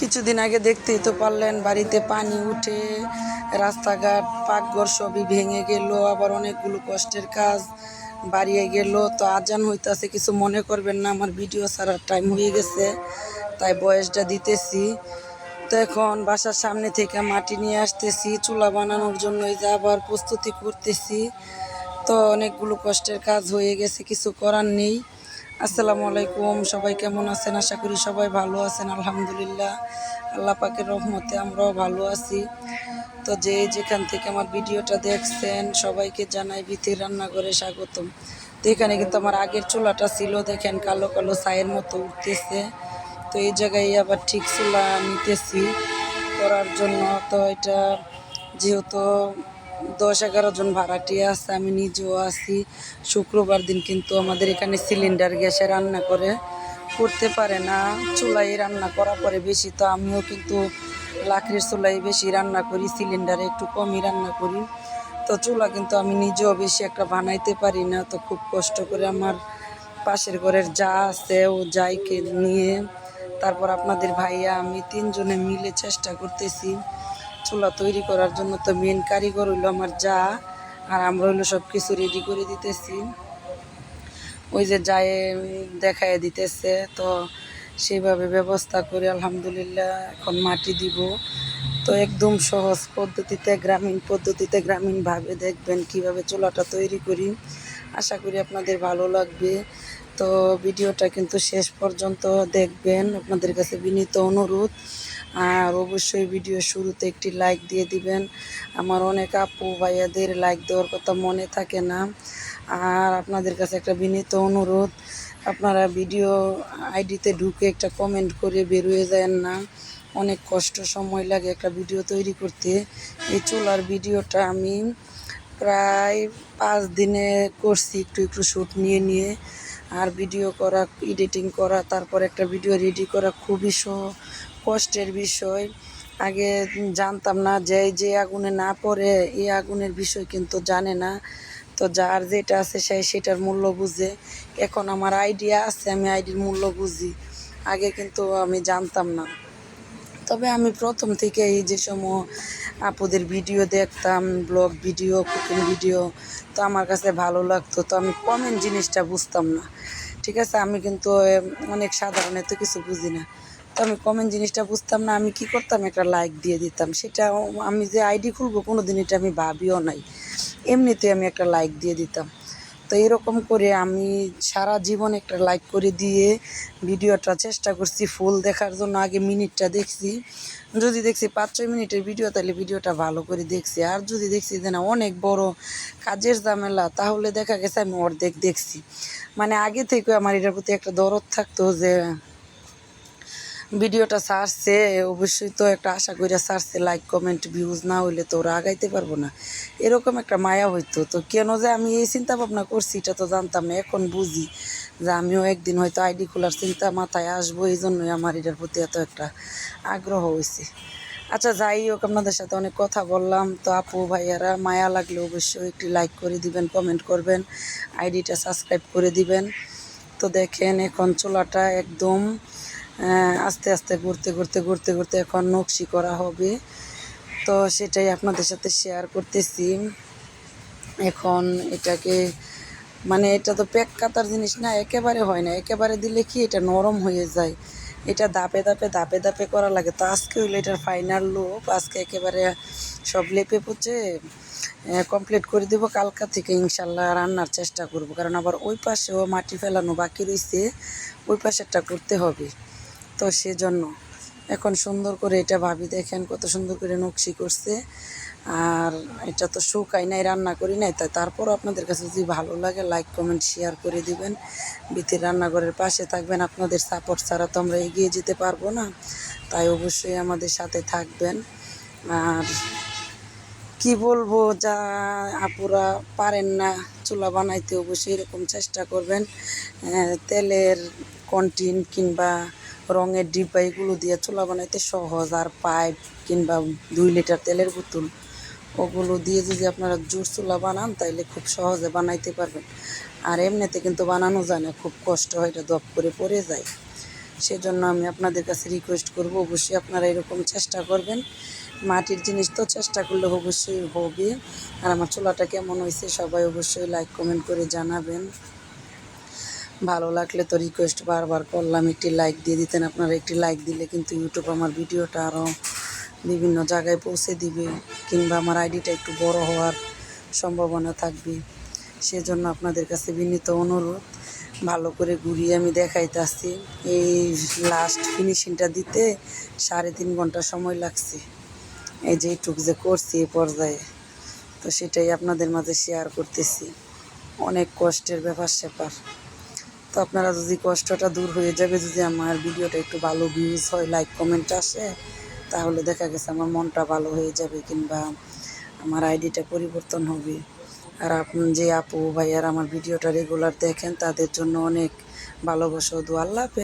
কিছুদিন আগে দেখতেই তো পারলেন, বাড়িতে পানি উঠে রাস্তাঘাট, পাকঘর সবই ভেঙে গেল, আবার অনেকগুলো কষ্টের কাজ বাড়িয়ে গেল। তো আজান হইতাছে, কিছু মনে করবেন না, আমার ভিডিও ছাড়ার টাইম হয়ে গেছে, তাই বয়সটা দিতেছি। তো এখন বাসার সামনে থেকে মাটি নিয়ে আসতেছি, চুলা বানানোর জন্য এই যে আবার প্রস্তুতি করতেছি। তো অনেকগুলো কষ্টের কাজ হয়ে গেছে, কিছু করার নেই। আসসালামু আলাইকুম, সবাই কেমন আছেন? আশা করি সবাই ভালো আছেন, আলহামদুলিল্লাহ। আল্লাহ পাকের রহমতে আমরাও ভালো আছি। তো যে যেখান থেকে আমার ভিডিওটা দেখছেন, সবাইকে জানাই ভিতির রান্নাঘরে স্বাগতম। তো এখানে কিন্তু আমার আগের চুলাটা ছিল, দেখেন কালো কালো ছায়ের মতো উঠতেছে। তো এই জায়গায় আবার ঠিক চুলা নিতেছি করার জন্য। তো এটা যেহেতু দশ এগারো জন ভাড়াটিয়া আছে, আমি নিজেও আছি। শুক্রবার দিন কিন্তু আমাদের এখানে সিলিন্ডার গ্যাসে রান্না করে। করতে পারে না চুলাই রান্না করা পরে বেশি তো আমিও কিন্তু লাকড়ির চুলাই বেশি রান্না করি, সিলিন্ডারে একটু কমই রান্না করি। তো চুলা কিন্তু আমি নিজেও বেশি একটা বানাইতে পারি না, তো খুব কষ্ট করে আমার পাশের ঘরের যা আছে ও যাইকে নিয়ে। তারপর আপনাদের ভাইয়া, আমি তিনজনে মিলে চেষ্টা করতেছি। চুলা তৈরি করার জন্য তো মেন কারিগর হইল আমার যা, আর আমরা হইল সব কিছু রেডি করে দিতেছি। ওই যে যায় দেখায় দিতেছে, তো সেইভাবে ব্যবস্থা করে আলহামদুলিল্লাহ এখন মাটি দিব। তো একদম সহজ পদ্ধতিতে, গ্রামীণ পদ্ধতিতে গ্রামীণভাবে দেখবেন কীভাবে চুলাটা তৈরি করি। আশা করি আপনাদের ভালো লাগবে। তো ভিডিওটা কিন্তু শেষ পর্যন্ত দেখবেন। আপনাদের কাছে বিনীত অনুরোধ। আর অবশ্যই ভিডিও শুরুতে একটি লাইক দিয়ে দিবেন। আমার অনেক আপু ভাইয়াদের লাইক দেওয়ার কথা মনে থাকে না। আর আপনাদের কাছে একটা বিনীত অনুরোধ, আপনারা ভিডিও আইডিতে ঢুকে একটা কমেন্ট করে বেরোয় যায় না। অনেক কষ্ট, সময় লাগে একটা ভিডিও তৈরি করতে। এই চুলার ভিডিওটা আমি প্রায় পাঁচ দিনে করছি, একটু একটু শ্যুট নিয়ে নিয়ে। আর ভিডিও করা এডিটিং করা, তারপর একটা ভিডিও রেডি করা খুবই কষ্টের বিষয়। আগে জানতাম না যে যে আগুনে না পড়ে, এই আগুনের বিষয় কিন্তু জানে না। তো যার যেটা আছে সে সেটার মূল্য বুঝে। এখন আমার আইডিয়া আছে, আমি আইডির মূল্য বুঝি। আগে কিন্তু আমি জানতাম না। তবে আমি প্রথম থেকে এই যে সময় আপুদের ভিডিও দেখতাম, ব্লগ ভিডিও, কুকিং ভিডিও, তো আমার কাছে ভালো লাগতো। তো আমি কমেন্ট জিনিসটা বুঝতাম না। ঠিক আছে? আমি কিন্তু অনেক সাধারণ, এত কিছু বুঝি না। তো আমি কমেন্ট জিনিসটা বুঝতাম না, আমি কি করতাম? একটা লাইক দিয়ে দিতাম। সেটা আমি যে আইডি খুলবো কোনো দিন এটা আমি ভাবিও নাই। এমনিতে আমি একটা লাইক দিয়ে দিতাম। তো এরকম করে আমি সারা জীবন একটা লাইক করে দিয়ে ভিডিওটা চেষ্টা করছি, ফুল দেখার জন্য। আগে মিনিটটা দেখছি, যদি দেখছি পাঁচ ছয় মিনিটের ভিডিও তাহলে ভিডিওটা ভালো করে দেখছি। আর যদি দেখছি যে না অনেক বড় কাজের ঝামেলা, তাহলে দেখা গেছে আমি অর্ধেক দেখছি। মানে আগে থেকে আমার এটার প্রতি একটা দরদ থাকতো যে ভিডিওটা ছাড়ছে অবশ্যই তো একটা আশা করে ছাড়ছে লাইক কমেন্ট ভিউজ না হইলে তো ওরা আগাইতে পারব না। এরকম একটা মায়া হইতো। তো কেন যে আমি এই চিন্তা ভাবনা করছি, এটা তো জানতাম না, এখন বুঝি যে আমিও একদিন হয়তো আইডি খোলার চিন্তা মাথায় আসব এই জন্যই আমার এটার প্রতি এত একটা আগ্রহ হয়েছে আচ্ছা যাই হোক, আপনাদের সাথে অনেক কথা বললাম। তো আপু, ভাইয়ারা, মায়া লাগলে অবশ্যই একটি লাইক করে দিবেন কমেন্ট করবেন, আইডিটা সাবস্ক্রাইব করে দিবেন। তো দেখেন, এখন চোলাটা একদম আস্তে আস্তে ঘুরতে ঘুরতে ঘুরতে ঘুরতে এখন নকশি করা হবে। তো সেটাই আপনাদের সাথে শেয়ার করতেছি। এখন এটাকে মানে এটা তো প্যাক কাতার জিনিস না, একেবারে হয় না। একেবারে দিলে কি এটা নরম হয়ে যায়? এটা দাপে দাপে দাপে দাপে করা লাগে। তো আজকে হইল এটার ফাইনাল লুক আজকে একেবারে সব লেপে পুচে কমপ্লিট করে দেব। কালকা থেকে ইনশাল্লাহ রান্নার চেষ্টা করব। কারণ আবার ওই পাশেও মাটি ফেলানো বাকি রয়েছে ওই পাশেরটা করতে হবে। তো সেজন্য এখন সুন্দর করে এটা ভাবি, দেখেন কত সুন্দর করে নকশি করছে। আর এটা তো শুকাই নাই, রান্না করি নাই, তাই তারপরও আপনাদের কাছে যদি ভালো লাগে লাইক কমেন্ট শেয়ার করে দিবেন। বিথির রান্নাঘরের পাশে থাকবেন, আপনাদের সাপোর্ট ছাড়া তো আমরা এগিয়ে যেতে পারব না, তাই অবশ্যই আমাদের সাথে থাকবেন। আর কি বলব, যা আপুরা পারেন না চুলা বানাইতে, অবশ্যই এরকম চেষ্টা করবেন। তেলের কন্টিন কিংবা রঙের ডিব্বা এগুলো দিয়ে চুলা বানাইতে সহজ। আর পাইপ কিংবা দুই লিটার তেলের বোতল, ওগুলো দিয়ে যদি আপনারা জোর চুলা বানান, তাইলে খুব সহজে বানাইতে পারবেন। আর এমনিতে কিন্তু বানানো যায় না, খুব কষ্ট হয়, এটা দপ করে পড়ে যায়। সেজন্য আমি আপনাদের কাছে রিকোয়েস্ট করব, অবশ্যই আপনারা এরকম চেষ্টা করবেন। মাটির জিনিস তো চেষ্টা করলে অবশ্যই হবে। আর আমার চুলাটা কেমন হয়েছে সবাই অবশ্যই লাইক কমেন্ট করে জানাবেন। ভালো লাগলে তো রিকোয়েস্ট বারবার করলাম, একটি লাইক দিয়ে দিতেন। আপনারা একটি লাইক দিলে কিন্তু ইউটিউব আমার ভিডিওটা আরও বিভিন্ন জায়গায় পৌঁছে দিবে, কিংবা আমার আইডিটা একটু বড় হওয়ার সম্ভাবনা থাকবে। সেজন্য আপনাদের কাছে বিনীত অনুরোধ, ভালো করে ঘুরিয়ে আমি দেখাইতেছি। এই লাস্ট ফিনিশিংটা দিতে সাড়ে তিন ঘণ্টা সময় লাগছে। এই যে এইটুক যে করছি এই পর্যায়ে, তো সেটাই আপনাদের মাঝে শেয়ার করতেছি। অনেক কষ্টের ব্যাপার স্যাপার তো আপনারা যদি কষ্টটা দূর হয়ে যাবে, যদি আমার ভিডিওটা একটু ভালো ভিউজ হয় লাইক কমেন্ট আসে, তাহলে দেখা গেছে আমার মনটা ভালো হয়ে যাবে কিংবা আমার আইডিটা পরিবর্তন হবে আর আপনি যে আপু ভাইয়ার আমার ভিডিওটা রেগুলার দেখেন, তাদের জন্য অনেক ভালোবাসা দু আল্লাহ।